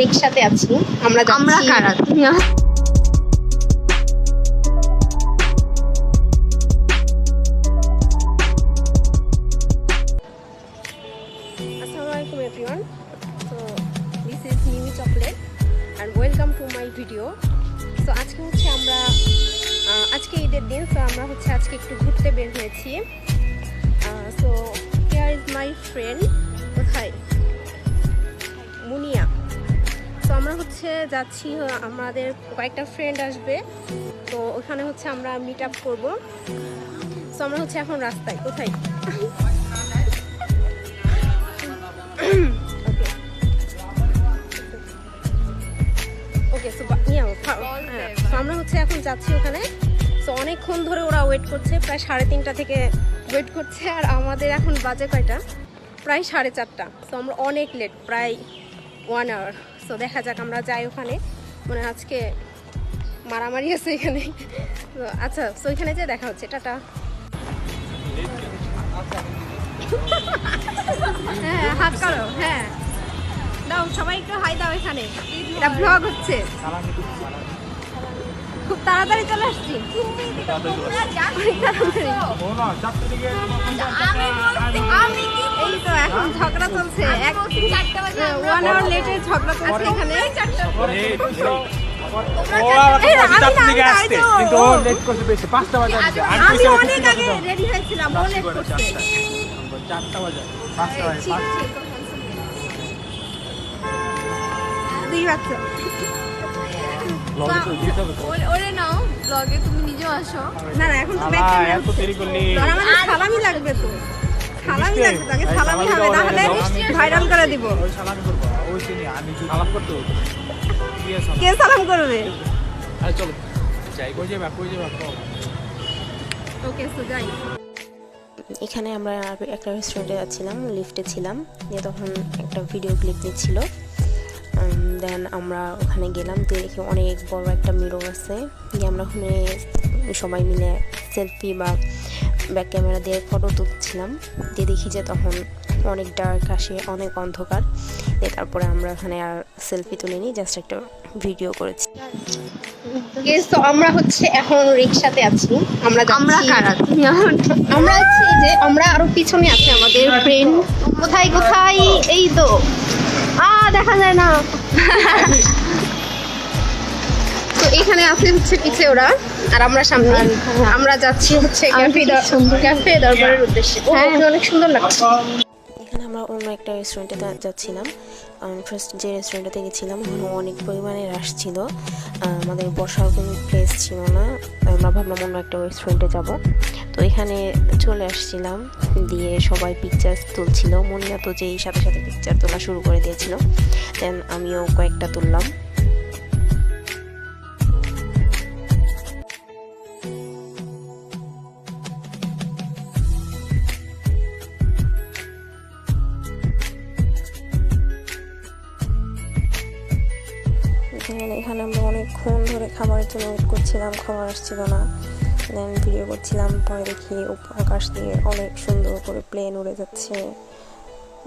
রিক্সাতে আছি আমরা আমরা কারা? তুমি ভিডিও সো আজকে হচ্ছে আমরা আজকে ঈদের দিন সো আমরা হচ্ছে আজকে একটু ঘুরতে বের হয়েছি। So here is my friend কোথায় মুনিয়া তো আমরা হচ্ছে যাচ্ছি আমাদের কয়েকটা ফ্রেন্ড আসবে। তো ওখানে হচ্ছে আমরা মিট আপ করব। তো আমরা হচ্ছে এখন রাস্তায়, কোথায়? ওকে সো আমরা হচ্ছে এখন যাচ্ছি ওখানে। তো অনেকক্ষণ ধরে ওরা ওয়েট করছে, প্রায় সাড়ে তিনটা থেকে ওয়েট করছে, আর আমাদের এখন বাজে কয়টা? প্রায় সাড়ে চারটা। তো আমরা অনেক লেট প্রায় ওয়ান আওয়ার সো দেখা যাক আমরা যাই ওখানে। মানে আজকে মারামারি আছে এখানে। আচ্ছা সো এখানে যে দেখা হচ্ছে। টাটা। হ্যাঁ হাত করো হ্যাঁ। দাও সবাই একটু হাই দাও এখানে। এটা ব্লগ হচ্ছে। খুব তাড়াতাড়ি চলে আসছি। এই তো এখন ঝগড়া চলছে। এক ওয়ান আওয়ার লেটে ঝগড়া এখানে। ওরে নাও ব্লগে তুমি নিজেও আসো। না না এখন তো ক্যামেরা এত দেরি করলি। আর আমাদের সালামি লাগবে তো। সালামি লাগবে তাকে সালামি হবে না। হলে ভাইরাল করে দিব। সালামি করব ওই চিনি আমি সালাম করতে হবে। কি সালাম করবে? আরে চলো। যাই কই যাবে কই যাবে ওকে সো যাই। এখানে আমরা একটা রেস্টুরেন্টে যাচ্ছিলাম লিফটে ছিলাম। দিয়ে তখন একটা ভিডিও ক্লিপ নিচ্ছিল। দেন আমরা ওখানে গেলাম তো দেখি অনেক বড় একটা মিরর আছে। দিয়ে আমরা ওখানে সবাই মিলে সেলফি বা ব্যাক ক্যামেরা দিয়ে ফটো তুলছিলাম। দিয়ে দেখি যে তখন অনেক ডার্ক আসে অনেক অন্ধকার। দিয়ে তারপরে আমরা ওখানে আর সেলফি তুলিনি জাস্ট একটা ভিডিও করেছি। তো আমরা হচ্ছে এখন রিক্সাতে আছি। আমরা আমরা কারা? আমরা আছি যে আমরা আরও পিছনে আছে আমাদের ফ্রেন্ড কোথায় কোথায়? এই তো। আ দেখা যায় না। এখানে আছে হচ্ছে পিছে ওরা আর আমরা সামনে। আমরা যাচ্ছি হচ্ছে ক্যাফে ক্যাফে দরবারের উদ্দেশ্যে। হ্যাঁ। অনেক সুন্দর লাগছে। এখানে আমরা অন্য একটা রেস্টুরেন্টে যাচ্ছিলাম। ফার্স্ট যে রেস্টুরেন্টে গেছিলাম ওখানে অনেক পরিমাণে রাশ ছিল। আহ, আমাদের বসার কোনো প্লেস ছিল না। আমরা ভাবলাম অন্য একটা রেস্টুরেন্টে যাব। তো এখানে চলে আসছিলাম দিয়ে সবাই পিকচার তুলছিল। মনিয়া তো যেই সাথে সাথে পিকচার তোলা শুরু করে দিয়েছিল। দেন আমিও কয়েকটা তুললাম। অনেকক্ষণ ধরে খাবারের জন্য ওয়েট করছিলাম খাবার আসছিল না। দেন ভিডিও করছিলাম পরে দেখি আকাশ দিয়ে অনেক সুন্দর করে প্লেন উড়ে যাচ্ছে।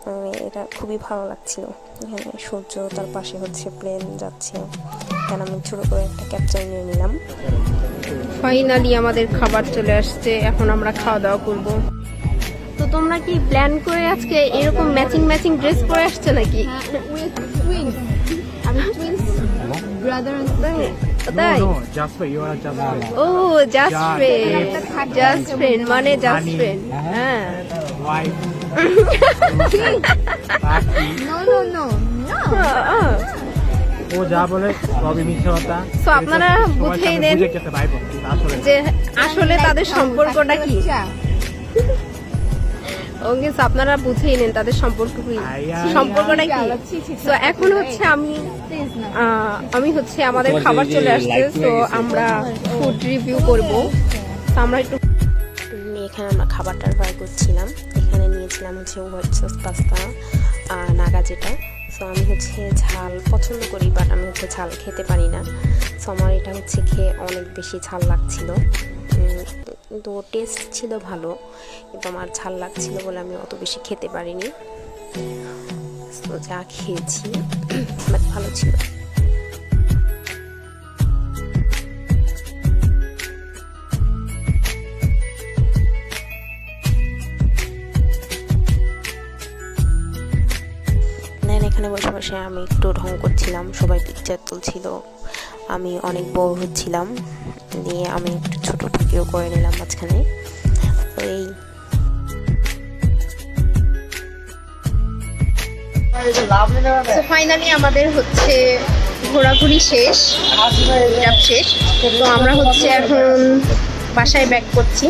মানে এটা খুবই ভালো লাগছিল। এখানে সূর্য তার পাশে হচ্ছে প্লেন যাচ্ছে। কেন আমি ছোটো করে একটা ক্যাপচার নিয়ে নিলাম। ফাইনালি আমাদের খাবার চলে আসছে। এখন আমরা খাওয়া দাওয়া করব। তো তোমরা কি প্ল্যান করে আজকে এরকম ম্যাচিং ম্যাচিং ড্রেস পরে আসছে নাকি? আমি টুইন্স ব্রাদার তাই no just you are just O just Yeah, friend just friend মানে জাস্ট Honey. ফ্রেন্ড হ্যাঁ ওয়াইফ নো নো নো ও যা বলে সবই মিথ্যে কথা। So, আপনারা বুঝেই আসলে যে আসলে তাদের সম্পর্কটা কি? ওকে আপনারা বুঝেই নেন তাদের সম্পর্ক কি। আয়া। সম্পর্কটা কি? তো এখন হচ্ছে আমি আমি হচ্ছে আমাদের খাবার চলে আসছে তো আমরা ফুড রিভিউ করব। তো আমরা একটু এখানে আমরা খাবারটা ট্রাই করছিলাম। এখানে নিয়েছিলাম হচ্ছে হোয়াইট সস পাস্তা নাগা যেটা। সো আমি হচ্ছে ঝাল পছন্দ করি বাট আমি হচ্ছে ঝাল খেতে পারি না। সো আমার এটা হচ্ছে খেয়ে অনেক বেশি ঝাল লাগছিল। উম, তো টেস্ট ছিল ভালো কিন্তু আমার ঝাল লাগছিল বলে আমি অত বেশি খেতে পারিনি। তো যা খেয়েছি বাট ভালো ছিল। এখানে বসে বসে আমি একটু ঢং করছিলাম সবাই পিকচার তুলছিল। আমি অনেক বড় হচ্ছিলাম। দিয়ে আমি একটু ছোট ভিডিও করে নিলাম মাঝখানে। এই। তো ফাইনালি আমাদের হচ্ছে ঘোরাঘুরি শেষ। শেষ। তো আমরা হচ্ছে এখন বাসায় ব্যাক করছি।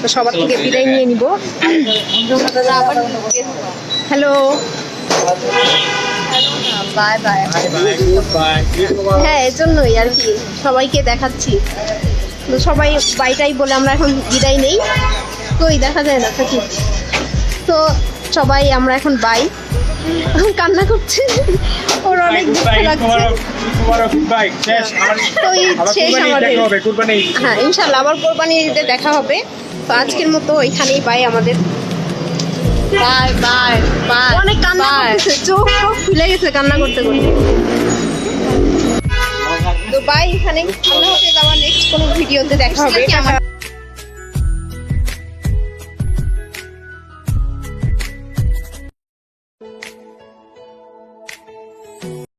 তো সবার থেকে বিদায় নিয়ে নিব। হ্যালো বাই বাই হ্যাঁ এর জন্যই আর কি। সবাইকে দেখাচ্ছি। তো সবাই বাইটাই বলে আমরা এখন বিদায় নেই। কই দেখা যায় না থাকি। তো সবাই আমরা এখন বাই। কান্না করছে। ওর অনেক দুঃখ লাগছে। তো শেষ আমাদের। হ্যাঁ ইনশাল্লাহ আবার কোরবানি ঈদে দেখা হবে। তো আজকের মতো ওইখানেই বাই আমাদের। বাই বাই বাই অনেক কান্না করতেছে চোখ চোখ ফুলে গেছে কান্না করতে করতে। তো বাই এখানে আল্লাহ হাফেজ আবার নেক্সট কোনো ভিডিওতে দেখা হবে।